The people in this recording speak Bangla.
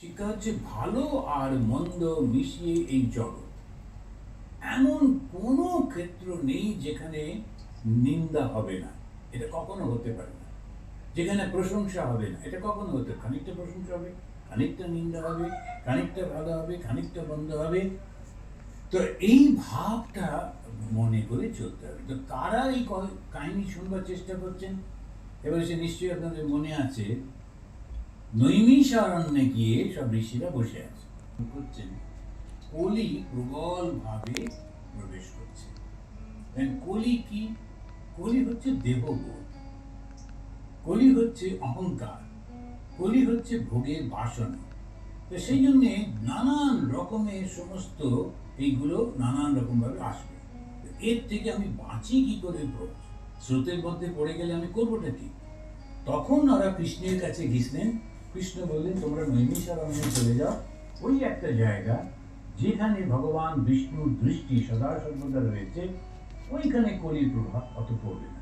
শিক্ষা হচ্ছে ভালো আর মন্দ মিশিয়ে এই জগৎ। এমন কোনো ক্ষেত্র নেই যেখানে নিন্দা হবে না। এটা কখনো হতে পারে না। যেখানে প্রশংসা হবে না। এটা কখনো হতে খানিকটা প্রশংসা হবে, খানিকটা নিন্দা হবে, খানিকটা ভালো হবে, খানিকটা বন্ধ হবে। তো এই ভাবটা মনে করে চলতে হবে। তো তারা এই কাহিনী শুনবার চেষ্টা করছেন? এবার সে নিশ্চয়ই আপনাদের মনে আছে নৈমিষারণ্যে গিয়ে সব ঋষিরা বসে আছে। করছেন কলি প্রবল ভাবে প্রবেশ করছে। কলি কি? কলি হচ্ছে দেববোধ কলি হচ্ছে অহংকার। কলি হচ্ছে ভোগের বাসনা। তো সেই জন্যে নানান রকমের সমস্ত এইগুলো নানান রকমভাবে আসবে। এর থেকে আমি বাঁচি কি করে স্রোতের মধ্যে পড়ে গেলে আমি করবোটা কি? তখন ওরা কৃষ্ণের কাছে গেছিলেন কৃষ্ণ বললেন, তোমরা নৈমিষারণ্যে চলে যাও। ওই একটা জায়গা যেখানে ভগবান বিষ্ণুর দৃষ্টি সদা সর্বদা রয়েছে, ওইখানে কলির প্রভাব অত পড়বে না।